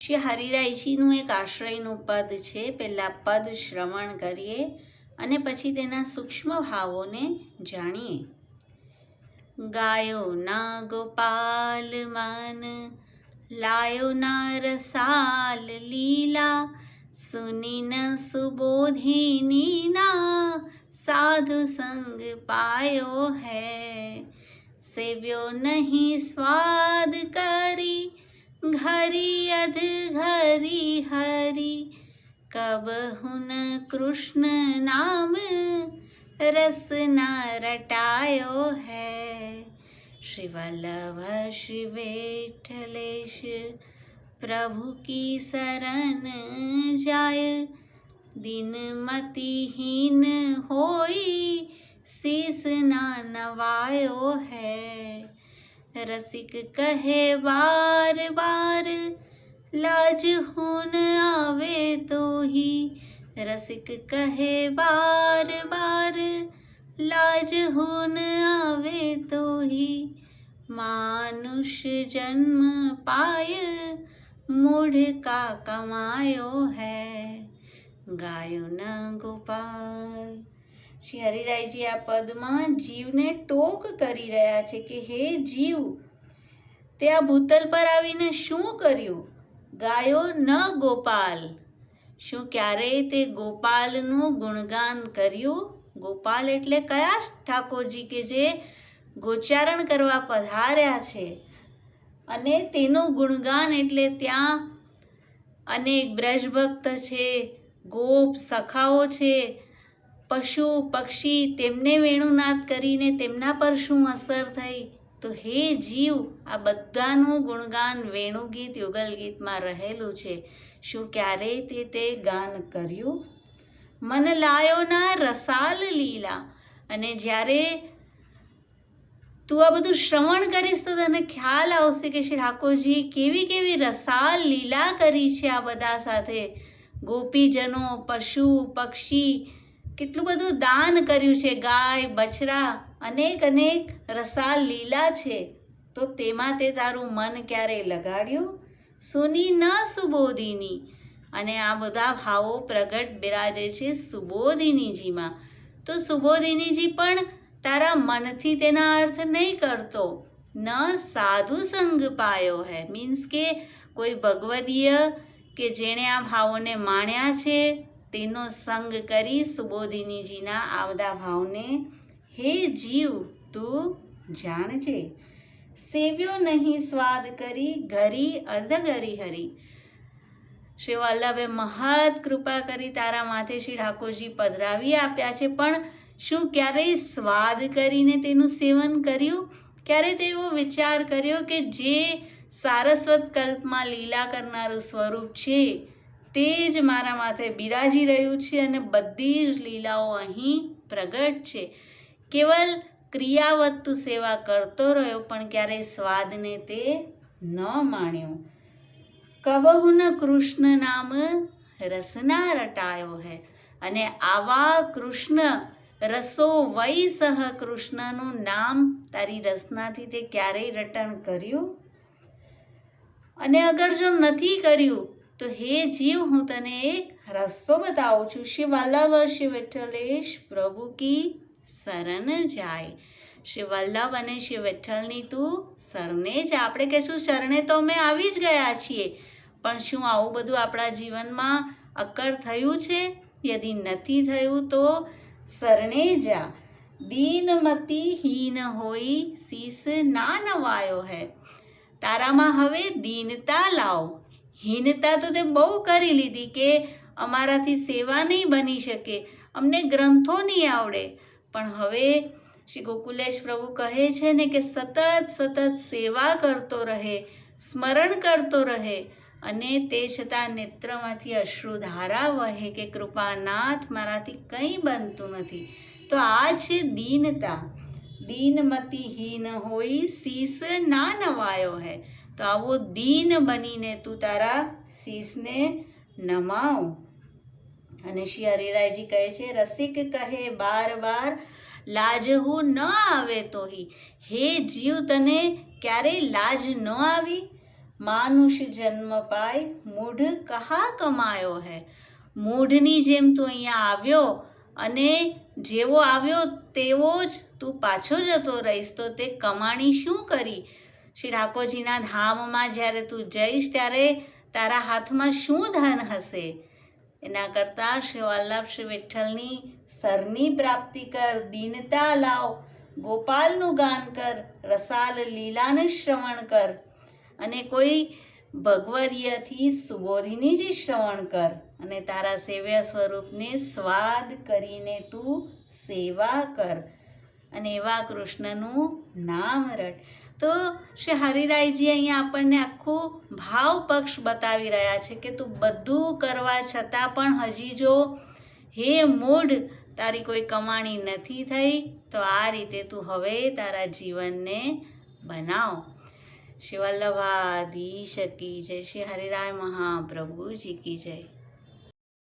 શ્રી હરિરાયજીનું એક આશ્રયનું પદ છે. પહેલાં પદ શ્રવણ કરીએ અને પછી તેના સૂક્ષ્મ ભાવોને જાણીએ. ગાયો ના ગોપાલ મન, લાયો ના રસાલ લીલા સુની ન સુબોધિની ના સાધુ સંગ પાયો હૈ. સેવ્યો નહીં સ્વાદ કરી ઘરી અધ ઘરી હરી कृष्ण नाम કૃષ્ણ નામ है। ના રટાયો प्रभु की शरण શ્રી दिन પ્રભુ કી શરણ જાય દિનમતિહીન હોઈ શીસ ના નવાયો હૈ રસિક કહે બાર બાર લાજ હું આવે તો હી રસિક કહે બાર બાર લાજ હું આવે તો હી માનુષ જન્મ પાય મૂઢ કા કમાયો હૈ ગાયો ન ગોપાલ શ્રી હરિરાયજી આ પદમાં જીવને ટોક કરી રહ્યા છે કે, હે જીવ, તે આ ભૂતલ પર આવીને શું કર્યું? ગાયો ન ગોપાલ. શું ક્યારેય તે ગોપાલનું ગુણગાન કર્યું? ગોપાલ એટલે કયા ઠાકોરજી કે જે ગોચારણ કરવા પધાર્યા છે? અને તેનું ગુણગાન એટલે ત્યાં અનેક બ્રજભક્ત છે, ગોપ સખાઓ છે પશુ, પક્ષી તેમને વેણુનાદ કરીને તેમના પર શું અસર થઈ? તો હે જીવ, આ બધાનું ગુણગાન વેણુગીત યુગલ ગીતમાં રહેલું છે. શું ક્યારેય તે તે ગાન કર્યું? મન લાયોના રસાલ લીલા, અને જ્યારે તું આ બધું શ્રવણ કરીશ તો તને ખ્યાલ આવશે કે શ્રી ઠાકોરજી કેવી કેવી રસાલ લીલા કરી છે આ બધા સાથે. ગોપીજનો, પશુ, પક્ષી કેટલું બધું દાન કર્યું છે, ગાય, બછરા, અનેક અનેક રસાલ લીલા છે. તો તેમાં તે તારું મન ક્યારે લગાડ્યું? સુની ન સુબોધિની. અને આ બધા ભાવો પ્રગટ બિરાજે છે સુબોધિનીજીમાં. તો સુબોધિનીજી પણ તારા મનથી તેના અર્થ નહીં કરતો. ન સાધુ સંગ પાયો હે. મીન્સ કે કોઈ ભગવદીય કે જેણે આ ભાવોને માણ્યા છે તેનો સંગ કરી સુબોધિનીજીના આવદા ભાવને, હે જીવ, તું જાણજે, સેવ્યો નહીં સ્વાદ કરી ઘરી અર્ધગરી હરી શ્રી વલ્લભે મહત કૃપા કરી તારા માથે શ્રી ઠાકોરજી પધરાવી આપ્યા છે. પણ શું ક્યારેય સ્વાદ કરીને તેનું સેવન કર્યું? ક્યારે તેવો વિચાર કર્યો કે જે સારસ્વત કલ્પમાં લીલા કરનારું સ્વરૂપ છે તે જ મારા માથે બિરાજી રહ્યું છે અને બધી જ લીલાઓ અહીં પ્રગટ છે. કેવલ ક્રિયાવત તું સેવા કરતો રહ્યો, પણ ક્યારેય સ્વાદને તે ન માણ્યો. કબહુન કૃષ્ણ નામ રસના રટાયો હે અને આવા કૃષ્ણ રસો વૈ સહ કૃષ્ણનું નામ તારી રસનાથી તે ક્યારેય રટણ કર્યું? અને અગર જો નથી કર્યું તો હે જીવ, હું તને એક રસ્તો બતાવું છું. શ્રી વલ્લભ શ્રી વિઠ્ઠલેશ પ્રભુ કી શરણ જાય. શ્રી વલ્લભ અને શ્રી વિઠ્ઠલની તું શરણે જ. આપણે કહેશું, શરણે તો અમે આવી જ ગયા છીએ. પણ શું આવું બધું આપણા જીવનમાં અક્કર થયું છે? યદિ નથી થયું તો શરણે જા. દીનમતી હીન હોઈ શીસ ના નવાયો હે. તારામાં હવે દીનતા લાવ. હીનતા તો તે બહુ કરી લીધી કે અમારાથી સેવા નહીં બની શકે, અમને ગ્રંથો નહીં આવડે. પણ હવે શ્રી ગોકુલેશ પ્રભુ કહે છે ને કે સતત સતત સેવા કરતો રહે, સ્મરણ કરતો રહે અને તે છતાં નેત્રમાંથી અશ્રુધારા વહે કે કૃપાનાથ મારાથી કંઈ બનતું નથી. તો આ છે દીનતા. દીનમતિહીન હોઈ શીસ ના નવાયો હે. તો આવો દીન બનીને તું તારા શીસને નમાવ. અને શ્રી હરિરાયજી કહે છે, રસિક કહે બાર બાર લાજવું ન આવે તોહી. હે જીવ, તને ક્યારેય લાજ ન આવી? માનુષ જન્મ પાય, મૂઢ કહા કમાયો હે? મૂઢની જેમ તું અહીંયા આવ્યો અને જેવો આવ્યો તેવો જ તું પાછો જતો રહીશ. તો તે કમાણી શું કરી? શ્રી ઠાકોરજીના ધામમાં જ્યારે તું જઈશ ત્યારે તારા હાથમાં શું ધન હશે? એના કરતાં શ્રી વલ્લભ શ્રી વિઠ્ઠલની સરની પ્રાપ્તિ કર, દીનતા લાવ, ગોપાલનું ગાન કર, રસાલ લીલાને શ્રવણ કર અને કોઈ ભગવદીયથી સુબોધિની જ શ્રવણ કર અને તારા સેવ્ય સ્વરૂપને સ્વાદ કરીને તું સેવા કર. અને એવા કૃષ્ણનું નામ રટ. તો શ્રી હરિરાયજી અહીંયા આપણને આખું ભાવ પક્ષ બતાવી રહ્યા છે કે તું બધું કરવા છતાં પણ હજી જો હે મૂઢ, તારી કોઈ કમાણી નથી થઈ, તો આ રીતે તું હવે તારા જીવનને બનાવ. શિવલ્લભાધી શકી જય. શ્રી હરિરાય મહાપ્રભુજી કી જય.